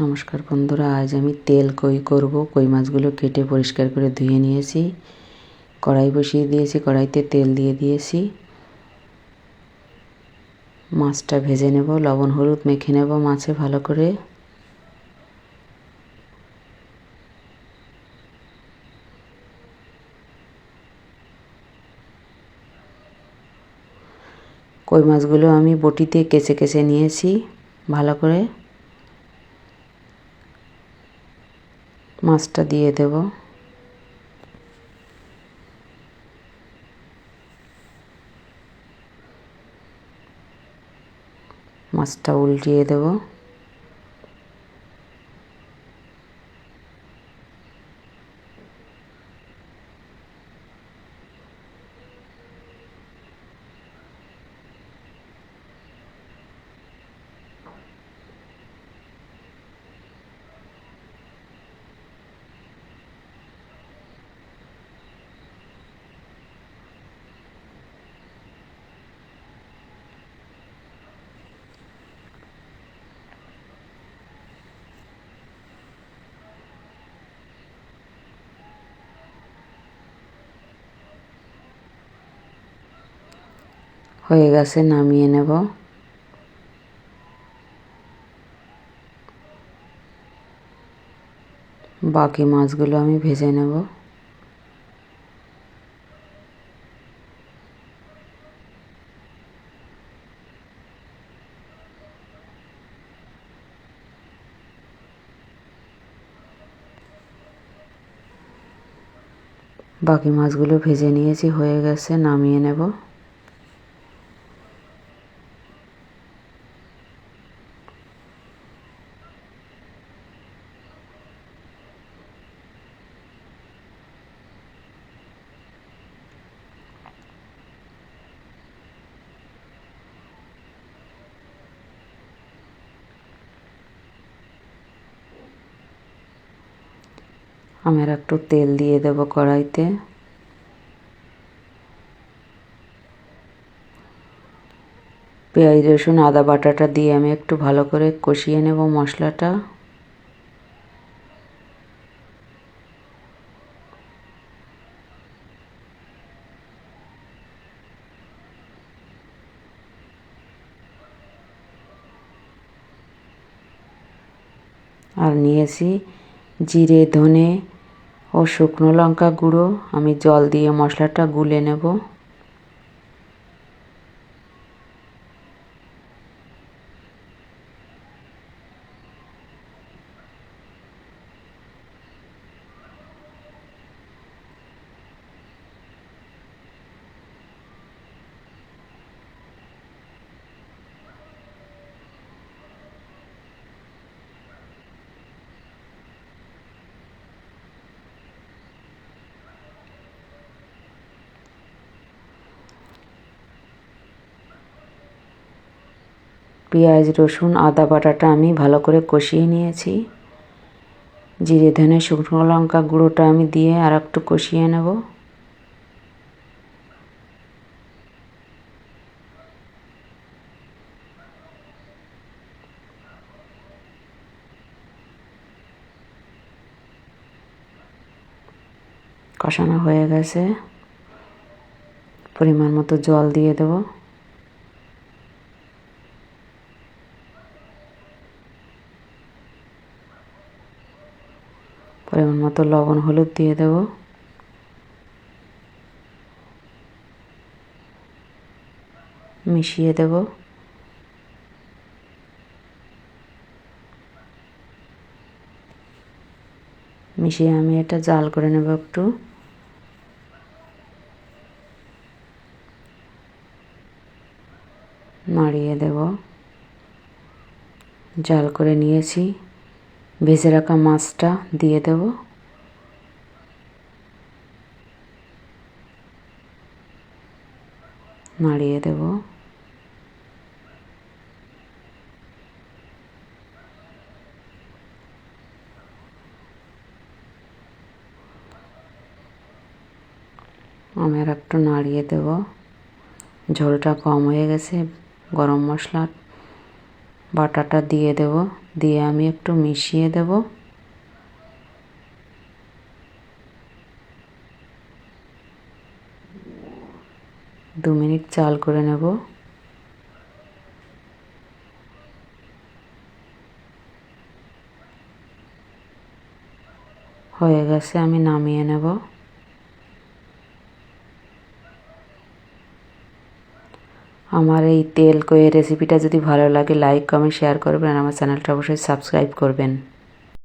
নমস্কার বন্ধুরা, আজ আমি তেল কই করব। কই মাছগুলো কেটে পরিষ্কার করে ধুয়ে নিয়েছি। কড়াই বসিয়ে দিয়েছি, কড়াইতে তেল দিয়ে দিয়েছি। মাছটা ভেজে নেব, লবণ, হলুদ মেখে নেব মাছে ভালো করে। কই মাছগুলো আমি বটিতে কেচে কেচে নিয়েছি ভালো করে। মাছটা দিয়ে দেব। মাছটা উল্টিয়ে দেব। হয়ে গেছে, নামিয়ে নেব। বাকি মাছগুলো আমি ভেজে নেব। বাকি মাছগুলো ভেজে নিয়েছি, হয়ে গেছে, নামিয়ে নেব। আমি আর একটু তেল দিয়ে দেব কড়াইতে। পেঁয়াজ, রসুন, আদা বাটাটা দিয়ে আমি একটু ভালো করে কষিয়ে নেব মশলাটা। আর নিয়েছি জিরে ধনে ও শুকনো লঙ্কা গুঁড়ো। আমি জল দিয়ে মশলাটা গুলে নেব। পেঁয়াজ, রসুন, আদা বাটাটা আমি ভালো করে কষিয়ে নিয়েছি। জিরে, ধনে, শুকনো লঙ্কা গুঁড়োটা আমি দিয়ে আর একটু কষিয়ে নেব। কষানো হয়ে গেছে। পরিমাণ মতো জল দিয়ে দেবো। পরিমাণ মতো লবণ, হলুদ দিয়ে দেব। মিশিয়ে দেব। মিশিয়ে আমি এটা জাল করে নেব একটু। নাড়িয়ে দেব। জাল করে নিয়েছি। ভেজে রাখা মাছটা দিয়ে দেব। নাড়িয়ে দেব। আমি আর একটু নাড়িয়ে দেব। ঝোলটা কম হয়ে গেছে, গরম মশলা বাটাটা দিয়ে দেব। দিয়ে আমি একটু মিশিয়ে দেব। দু মিনিট চাল করে নেব। হয়ে গেছে, আমি নামিয়ে নেব। আমার এই তেল কয়ে রেসিপিটা যদি ভালো লাগে লাইক কমেন্ট শেয়ার করবেন আর আমার চ্যানেলটা অবশ্যই সাবস্ক্রাইব করবেন।